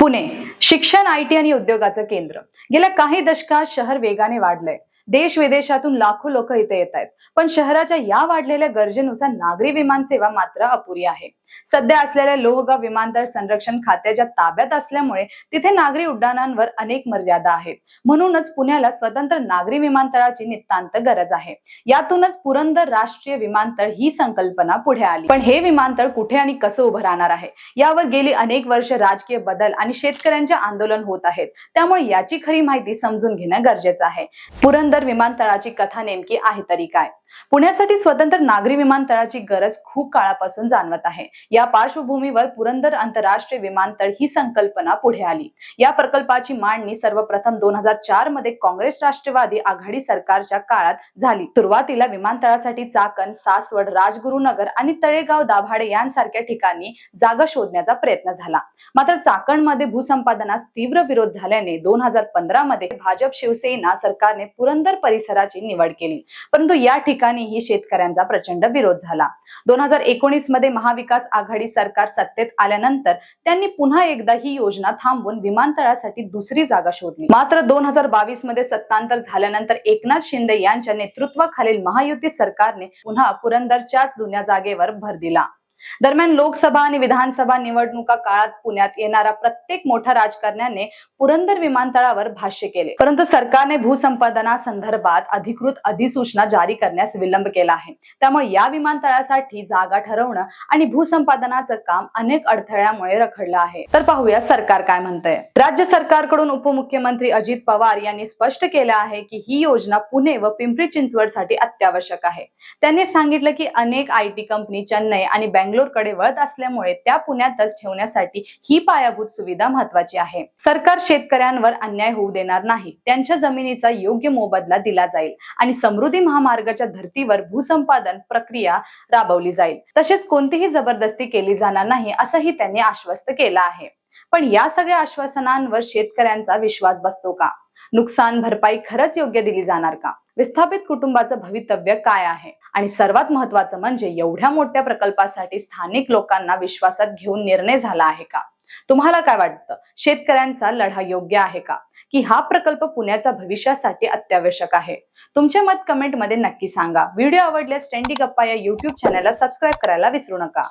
पुणे शिक्षण I T आणि उद्योगाचं केंद्र. गेल्या काही दशकात शहर वेगाने वाढलंय. देश विदेशातून लाखो लोक इथे येत आहेत पण शहराच्या या वाढलेल्या गरजेनुसार नागरी विमान सेवा मात्र अपुरी आहे. सध्या असलेल्या लोहगाव विमानतळ संरक्षण खात्याच्या ताब्यात असल्यामुळे तिथे नागरी उड्डाणांवर अनेक मर्यादा आहेत. म्हणूनच पुण्याला स्वतंत्र नागरी विमानतळाची नितांत गरज आहे. यातूनच पुरंदर राष्ट्रीय विमानतळ ही संकल्पना पुढे आली. पण हे विमानतळ कुठे आणि कसं उभं राहणार आहे? यावर गेली अनेक वर्ष राजकीय बदल आणि शेतकऱ्यांचे आंदोलन होत आहेत. त्यामुळे याची खरी माहिती समजून घेणं गरजेचं आहे. पुरंदर विमानतळाची कथा नेमकी आहे तरी काय? पुण्यासाठी स्वतंत्र नागरी विमानतळाची गरज खूप काळापासून जाणवत आहे. या पार्श्वभूमीवर पुरंदर आंतरराष्ट्रीय विमानतळ ही संकल्पना पुढे आली. या प्रकल्पाची मांडणी सर्वप्रथम दोन हजार चारमध्ये काँग्रेस राष्ट्रवादी आघाडी सरकारच्या काळात झाली. सुरुवातीला विमानतळासाठी चाकण सासवड राजगुरुनगर आणि तळेगाव दाभाडे यांसारख्या ठिकाणी जागा शोधण्याचा प्रयत्न झाला. मात्र चाकणमध्ये भूसंपादनास तीव्र विरोध झाल्याने दोन हजार पंधरा मध्ये भाजप शिवसेना सरकारने पुरंदर परिसराची निवड केली. परंतु या ठिकाणी ठिकाणीही शेतकऱ्यांचा प्रचंड विरोध झाला. दोन हजार एकोणीसमध्ये महाविकास आघाडी सरकार सत्तेत आल्यानंतर त्यांनी पुन्हा एकदा ही योजना थांबवून विमानतळासाठी दुसरी जागा शोधली. मात्र दोन हजार बावीसमध्ये सत्तांतर झाल्यानंतर एकनाथ शिंदे यांच्या नेतृत्वाखालील महायुती सरकारने पुन्हा पुरंदरच्याच जुन्या जागेवर भर दिला. दरम्यान लोकसभा आणि विधानसभा निवडणुका काळात पुण्यात येणारा प्रत्येक मोठ्या राजकारण्याने पुरंदर विमानतळावर भाष्य केले. परंतु सरकारने भूसंपादना संदर्भात अधिकृत अधिसूचना जारी करण्यास विलंब केला आहे. त्यामुळे या विमानतळासाठी जागा ठरवणं आणि भूसंपादनाचं काम अनेक अडथळ्यामुळे रखडलं आहे. तर पाहूया सरकार काय म्हणतंय. राज्य सरकारकडून उपमुख्यमंत्री अजित पवार यांनी स्पष्ट केलं आहे की ही योजना पुणे व पिंपरी चिंचवडसाठी अत्यावश्यक आहे. त्यांनी सांगितलं की अनेक आय टी कंपनी चेन्नई आणि बँक बँगलोरकडे वळत असल्यामुळे त्या पुण्यातच ठेवण्यासाठी ही पायाभूत सुविधा महत्वाची आहे. सरकार शेतकऱ्यांवर अन्याय होऊ देणार नाही. त्यांच्या जमिनीचा योग्य मोबदला दिला जाईल आणि समृद्धी महामार्गाच्या धर्तीवर भूसंपादन प्रक्रिया राबवली जाईल. तसेच कोणतीही जबरदस्ती केली जाणार नाही असंही त्यांनी आश्वस्त केलं आहे. पण या सगळ्या आश्वासनांवर शेतकऱ्यांचा विश्वास बसतो का? नुकसान भरपाई खरंच योग्य दिली जाणार का? विस्थापित कुटुंबाचं भवितव्य काय आहे? आणि सर्वात महत्वाचं म्हणजे एवढ्या मोठ्या प्रकल्पासाठी स्थानिक लोकांना विश्वासात घेऊन निर्णय झाला आहे का? तुम्हाला काय वाटतं? शेतकऱ्यांचा लढा योग्य आहे का? की हा प्रकल्प पुण्याच्या भविष्यासाठी अत्यावश्यक आहे? तुमचे मत कमेंटमध्ये नक्की सांगा. व्हिडिओ आवडल्यास ट्रेंडी गप्पा या युट्यूब चॅनलला सबस्क्राईब करायला विसरू नका.